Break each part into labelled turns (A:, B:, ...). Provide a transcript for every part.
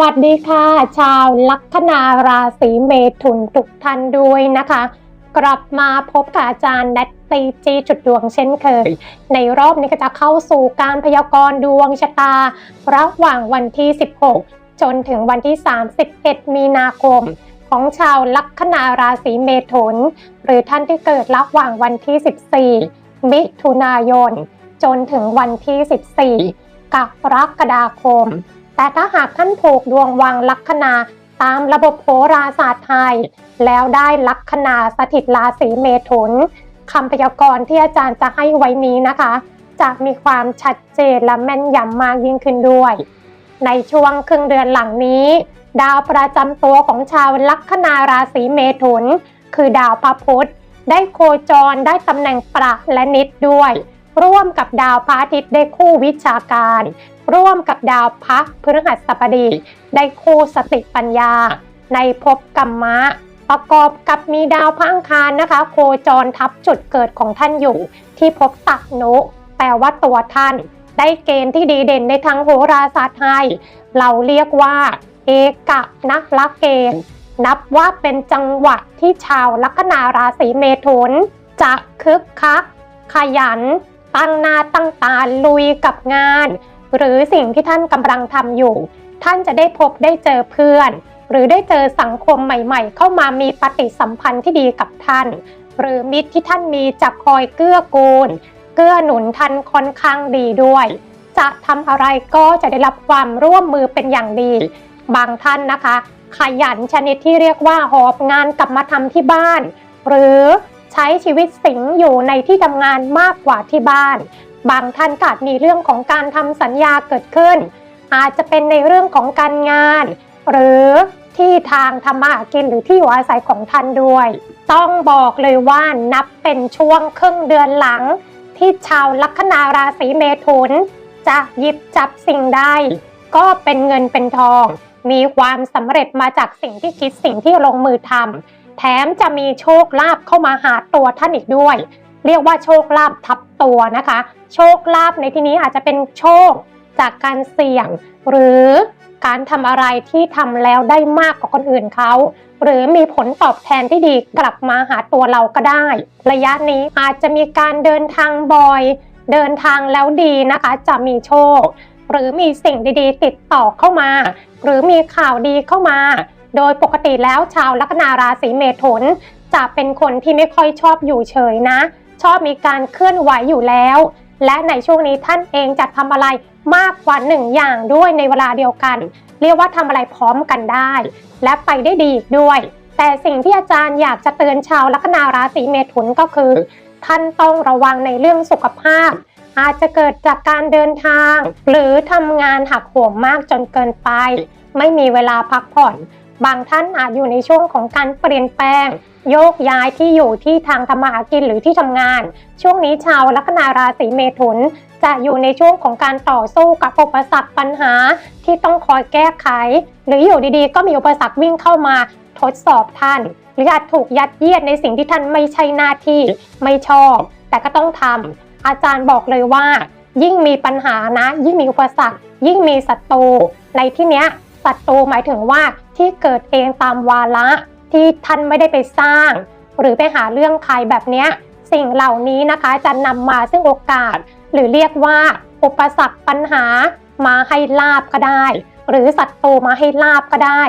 A: วัสดีค่ะ ชาวลัคนาราศีเมถุนทุกท่านด้วยนะคะ กลับมาพบกับอาจารย์แนตตีจีจุดดวงเช่นเคย ในรอบนี้ก็จะเข้าสู่การพยากรณ์ดวงชะตา ระหว่างวันที่ 16 จนถึงวันที่ 31 มีนาคม ของชาวลัคนาราศีเมถุน หรือท่านที่เกิดระหว่างวันที่ 14 มิถุนายน จนถึงวันที่ 14กรกฎาคม แต่ถ้าหากท่านผูกดวงวังลัคนาตามระบบโหราศาสตร์ไทย แล้วได้ลัคนาสถิตราศีเมถุนคำพยากรณ์ที่อาจารย์จะให้ไว้นี้นะคะ จะมีความชัดเจนและแม่นยำมากยิ่งขึ้นด้วย ในช่วงครึ่งเดือนหลังนี้ ดาวประจำตัวของชาวลัคนาราศีเมถุน คือดาวพระพุธได้โคจรได้ตำแหน่งประและนิดด้วย ร่วมกับดาวพระอาทิตย์ได้คู่วิชาการ ร่วมกับดาวพระพฤหัสบดี ได้คู่สติปัญญา ในภพกรรมะ ประกอบกับมีดาวพระอังคารนะคะ โคจรทับจุดเกิดของท่านอยู่ ที่ภพตักนุแปลว่าตัวท่าน ได้เกณฑ์ที่ดีเด่นในทางโหราศาสตร์ไทย เราเรียกว่า เอกนักลักเกณฑ์นับว่าเป็นจังหวะที่ชาวลัคนาราศีเมถุน จะคึกคัก ขยัน ตั้งหน้าตั้งตาลุยกับงาน หรือสิ่งที่ท่านกำลังทำอยู่ ท่านจะได้พบได้เจอเพื่อน หรือได้เจอสังคมใหม่ๆ เข้ามามีปฏิสัมพันธ์ที่ดีกับท่าน หรือมิตรที่ท่านมีจะคอยเกื้อกูล เกื้อหนุนท่านค่อนข้างดีด้วย จะทำอะไรก็จะได้รับความร่วมมือเป็นอย่างดี บางท่านนะคะ ขยันชนิดที่เรียกว่าหอบงานกลับมาทำที่บ้าน หรือ ใช้ชีวิตสิงอยู่ในที่ทำงานมากกว่าที่บ้าน บางท่านก็อาจมีเรื่องของการทำสัญญาเกิดขึ้น อาจจะเป็นในเรื่องของการงาน หรือที่ทางทำมาหากินหรือที่อยู่อาศัยของท่านด้วย ต้องบอกเลยว่านับเป็นช่วงครึ่งเดือนหลัง ที่ชาวลัคนาราศีเมถุน จะหยิบจับสิ่งใดก็เป็นเงินเป็นทอง มีความสำเร็จมาจากสิ่งที่คิดสิ่งที่ลงมือทำ แถมจะมีโชคลาภเข้ามาหาตัวท่านอีกด้วย เรียกว่าโชคลาภทับตัวนะคะ โชคลาภในที่นี้อาจจะเป็นโชคจากการเสี่ยง หรือการทำอะไรที่ทำแล้วได้มากกว่าคนอื่นเขาหรือมีผลตอบแทนที่ดีกลับมาหาตัวเราก็ได้ ระยะนี้อาจจะมีการเดินทางบ่อย เดินทางแล้วดีนะคะ จะมีโชค หรือมีสิ่งดีๆ ติดต่อเข้ามา หรือมีข่าวดีเข้ามา โดยปกติแล้วชาวลัคนาราศีเมถุน จะเป็นคนที่ไม่ค่อยชอบอยู่เฉยนะ ชอบมีการเคลื่อนไหวอยู่แล้ว และในช่วงนี้ท่านเองจะทำอะไรมากกว่าหนึ่งอย่างด้วยในเวลาเดียวกัน เรียกว่าทำอะไรพร้อมกันได้ และไปได้ดีอีกด้วย แต่สิ่งที่อาจารย์อยากจะเตือนชาวลัคนาราศีเมถุนก็คือ ท่านต้องระวังในเรื่องสุขภาพอาจจะเกิดจากการเดินทาง หรือทำงานหักโหมมากจนเกินไป ไม่มีเวลาพักผ่อน บางท่านอาจอยู่ในช่วงของการเปลี่ยนแปลง โยกย้ายที่อยู่ที่ทางทำมาหากินหรือที่ทำงาน ช่วงนี้ชาวลัคนาราศีเมถุน จะอยู่ในช่วงของการต่อสู้กับอุปสรรคปัญหาที่ต้องคอยแก้ไข หรืออยู่ดีๆ ก็มีอุปสรรควิ่งเข้ามาทดสอบท่าน หรืออาจถูกยัดเยียดในสิ่งที่ท่านไม่ใช่หน้าที่ไม่ชอบ แต่ก็ต้องทำอาจารย์บอกเลยว่า ยิ่งมีปัญหานะ ยิ่งมีอุปสรรค ยิ่งมีศัตรูในที่เนี้ย ศัตรูหมายถึงว่าที่เกิดเองตามวาระที่ท่านไม่ได้ไปสร้าง หรือไปหาเรื่องใครแบบเนี้ยสิ่งเหล่านี้นะคะจะนำมาซึ่งโอกาส หรือเรียกว่า อุปสรรคปัญหามาให้ลาบก็ได้ หรือศัตรูมาให้ลาบก็ได้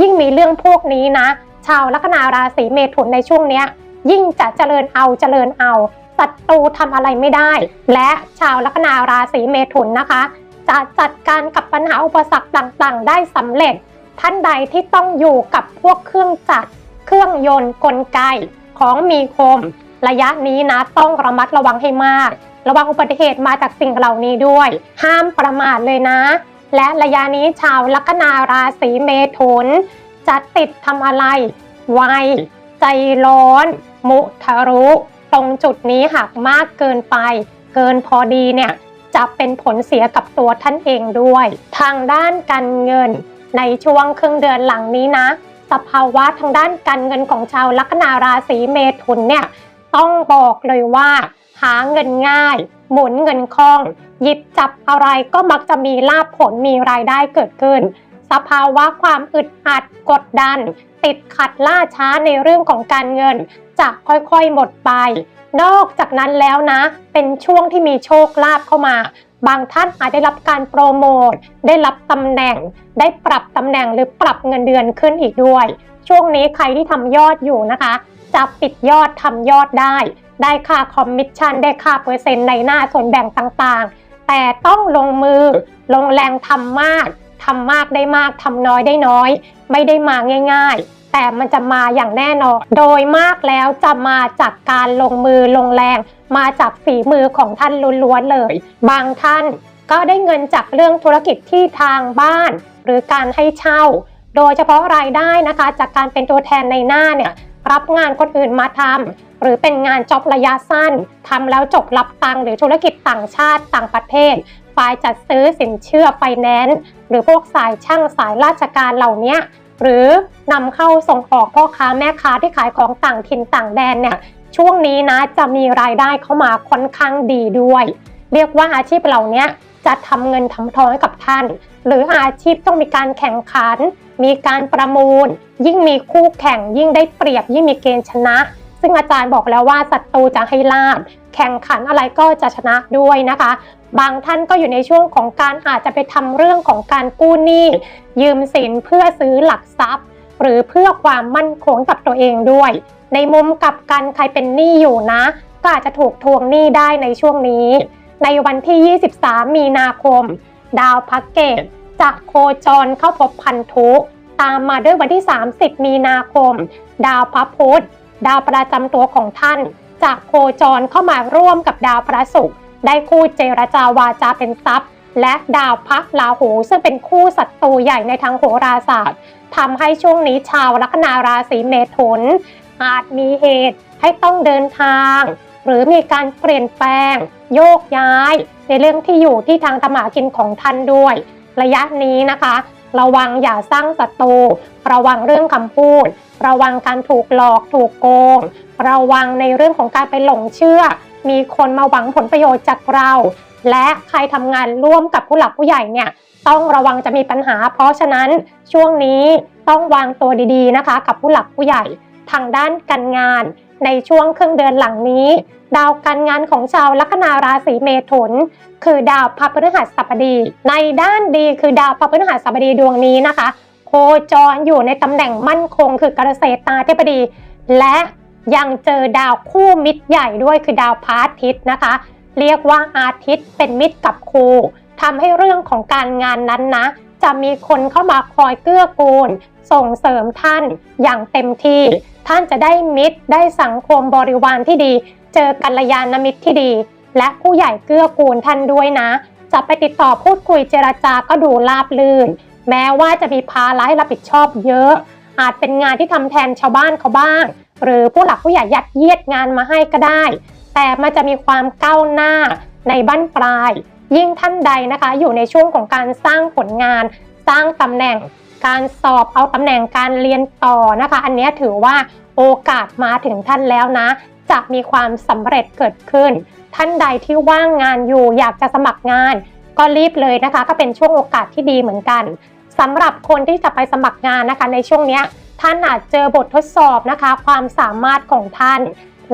A: ยิ่งมีเรื่องพวกนี้นะ ชาวลัคนาราศีเมถุนในช่วงเนี้ย ยิ่งจะเจริญเอาเจริญเอาศัตรูทำอะไรไม่ได้ และชาวลัคนาราศีเมถุนนะคะ จะจัดการกับปัญหาอุปสรรคต่างๆ ได้สำเร็จ ท่านใดที่ต้องอยู่กับพวกเครื่องจักร เครื่องยนต์กลไกของมีคม ระยะนี้นะต้องระมัดระวังให้มาก ระวังอุบัติเหตุมาจากสิ่งเหล่านี้ด้วย ห้ามประมาทเลยนะ และระยะนี้ชาวลัคนาราศีเมถุน จะติดทำอะไร ไว ใจร้อน มุทะรุ ตรงจุดนี้หากมากเกินไป เกินพอดีเนี่ย จะเป็นผลเสียกับตัวท่านเองด้วย ทางด้านการเงิน ในช่วงครึ่งเดือนหลังนี้นะสภาวะทางด้านการเงินของชาวลัคนาราศีเมถุนเนี่ยต้องบอกเลยว่า หาเงินง่าย หมุนเงินคล่อง หยิบจับอะไรก็มักจะมีลาภผลมีรายได้เกิดขึ้นสสภาวะความอึดอัดกดดัน ติดขัดล่าช้าในเรื่องของการเงิน จะค่อยๆหมดไป นอกจากนั้นแล้วนะ เป็นช่วงที่มีโชคลาภเข้ามา บางท่านอาจได้รับการโปรโมท ได้รับตำแหน่ง ได้ปรับตำแหน่งหรือปรับเงินเดือนขึ้นอีกด้วย ช่วงนี้ใครที่ทำยอดอยู่นะคะ จะปิดยอดทำยอดได้ ได้ค่าคอมมิชชั่น ได้ค่าเปอร์เซ็นต์ในหน้าส่วนแบ่งต่างๆ แต่ต้องลงมือ ลงแรงทำมากทำมากได้มากทำน้อยได้น้อย ไม่ได้มาง่าย ๆ แต่มันจะมาอย่างแน่นอน โดยมากแล้วจะมาจากการลงมือลงแรง มาจากฝีมือของท่านล้วนๆเลย บางท่านก็ได้เงินจากเรื่องธุรกิจที่ทางบ้าน หรือการให้เช่า โดยเฉพาะรายได้นะคะ จากการเป็นตัวแทนในหน้าเนี่ยรับงานคนอื่นมาทำหรือเป็นงานจ็อบระยะสั้นทำแล้วจบรับตังหรือธุรกิจต่างชาติต่างประเทศฝ่ายจัดซื้อสินเชื่อไฟแนนซ์หรือพวกสายช่างสายราชการเหล่านี้ หรือนำเข้าส่งออกพ่อค้าแม่ค้าที่ขายของต่างถิ่นต่างแดนเนี่ยช่วงนี้นะจะมีรายได้เข้ามาค่อนข้างดีด้วย เรียกว่าอาชีพเหล่านี้จะทำเงินทำทองให้กับท่าน หรืออาชีพต้องมีการแข่งขัน มีการประมูล ยิ่งมีคู่แข่งยิ่งได้เปรียบยิ่งมีเกณฑ์ชนะ ซึ่งอาจารย์บอกแล้วว่าศัตรูจะให้ลาบแข่งขันอะไรก็จะชนะด้วยนะคะ บางท่านก็อยู่ในช่วงของการอาจจะไปทำเรื่องของการกู้หนี้ ยืมสินเพื่อซื้อหลักทรัพย์ หรือเพื่อความมั่นคงกับตัวเองด้วย ในมุมกลับกันใครเป็นหนี้อยู่นะ ก็อาจจะถูกทวงหนี้ได้ในช่วงนี้ ในวันที่ 23 มีนาคม ดาวพักเกตจะโคจรเข้าพบพันธุตามมาด้วยวันที่ 30 มีนาคม ดาวพระพุธดาวประจำตัวของท่านจะโคจรเข้ามาร่วมกับดาวพระศุกร์ ได้คู่เจรจาวาจาเป็นทรัพย์ และดาวพักราหู ซึ่งเป็นคู่ศัตรูใหญ่ในทางโหราศาสตร์ทำให้ช่วงนี้ชาวลัคนาราศีเมถุน อาจมีเหตุให้ต้องเดินทาง หรือมีการเปลี่ยนแปลง โยกย้าย ในเรื่องที่อยู่ที่ทางธรรมากินของท่านด้วย ระยะนี้นะคะ ระวังอย่าสร้างศัตรูระวังเรื่องคำพูด ระวังการถูกหลอกถูกโกง ระวังในเรื่องของการไปหลงเชื่อ มีคนมาหวังผลประโยชน์จากเรา และใครทำงานร่วมกับผู้หลักผู้ใหญ่เนี่ยต้องระวังจะมีปัญหา เพราะฉะนั้นช่วงนี้ต้องวางตัวดีๆนะคะ กับผู้หลักผู้ใหญ่ทางด้านการงาน ในช่วงครึ่งเดือนหลังนี้ ดาวการงานของชาวลัคนาราศีเมถุน คือดาวพระพฤหัสบดี ในด้านดีคือดาวพระพฤหัสบดีดวงนี้นะคะ โคจรอยู่ในตำแหน่งมั่นคง คือเกษตรตาธิบดี และ ยังเจอดาวคู่มิตรใหญ่ด้วยคือดาวพระอาทิตย์นะคะ เรียกว่าอาทิตย์เป็นมิตรกับครูทำให้เรื่องของการงานนั้นนะ จะมีคนเข้ามาคอยเกื้อกูล ส่งเสริมท่านอย่างเต็มที่ ท่านจะได้มิตรได้สังคมบริวารที่ดี เจอกัลยาณมิตรที่ดี และผู้ใหญ่เกื้อกูลท่านด้วยนะ จะไปติดต่อพูดคุยเจรจาก็ดูราบลื่น แม้ว่าจะมีภาระให้รับผิดชอบเยอะ อาจเป็นงานที่ทำแทนชาวบ้านเขาบ้าง หรือผู้หลักผู้ใหญ่ยัดเยียดงานมาให้ก็ได้ แต่มันจะมีความก้าวหน้าในบั้นปลาย ยิ่งท่านใดนะคะ อยู่ในช่วงของการสร้างผลงาน สร้างตำแหน่ง การสอบเอาตำแหน่งการเรียนต่อนะคะ อันนี้ถือว่าโอกาสมาถึงท่านแล้วนะ จะมีความสำเร็จเกิดขึ้น ท่านใดที่ว่างงานอยู่อยากจะสมัครงาน ก็รีบเลยนะคะ ก็เป็นช่วงโอกาสที่ดีเหมือนกันสำหรับคนที่จะไปสมัครงานนะคะ ในช่วงเนี้ย ท่านอาจเจอบททดสอบนะคะ ความสามารถของท่าน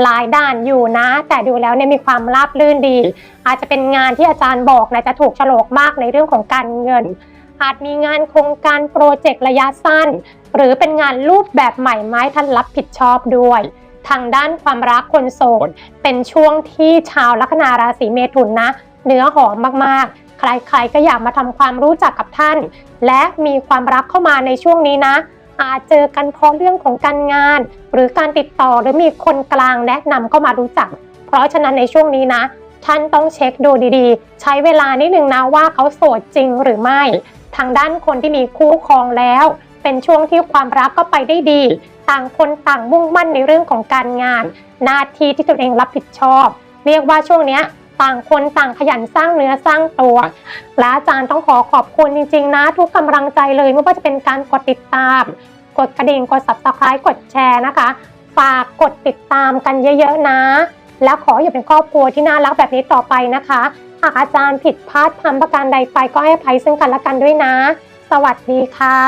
A: หลายด้านอยู่นะ แต่ดูแล้วเนี่ยมีความราบรื่นดี อาจจะเป็นงานที่อาจารย์บอกนะจะถูกโฉลกมากในเรื่องของการเงิน อาจมีงานโครงการโปรเจกต์ระยะสั้น หรือเป็นงานรูปแบบใหม่ไม้ท่านรับผิดชอบด้วยทางด้านความรักคนโสดเป็นช่วงที่ชาวลัคนาราศีเมถุนนะ เนื้อหอมมากๆ ใครๆก็อยากมาทำความรู้จักกับท่าน และมีความรักเข้ามาในช่วงนี้นะ อาจเจอกันเพราะเรื่องของการงาน หรือการติดต่อหรือมีคนกลางแนะนำเข้ามารู้จัก เพราะฉะนั้นในช่วงนี้นะ ท่านต้องเช็คดูดีๆ ใช้เวลานิดนึงนะว่าเขาโสดจริงหรือไม่ ทางด้านคนที่มีคู่ครองแล้ว เป็นช่วงที่ความรักก็ไปได้ดี ต่างคนต่างมุ่งมั่นในเรื่องของการงาน หน้าที่ที่ตนเองรับผิดชอบ เรียกว่าช่วงนี้ ต่างคนต่างขยันสร้างเนื้อสร้างตัว และอาจารย์ต้องขอขอบคุณจริง ๆ นะ ทุกกำลังใจเลยไม่ว่าจะเป็นการกดติดตาม กดกระดิ่งกด subscribe กดแชร์นะคะ ฝากกดติดตามกันเยอะๆนะ และขออย่าเป็นครอบครัวที่น่ารักแบบนี้ต่อไปนะคะหากอาจารย์ผิดพลาดทำประการใดไปก็ให้อภัยซึ่งกันและกันด้วยนะสสวัสดีค่ะ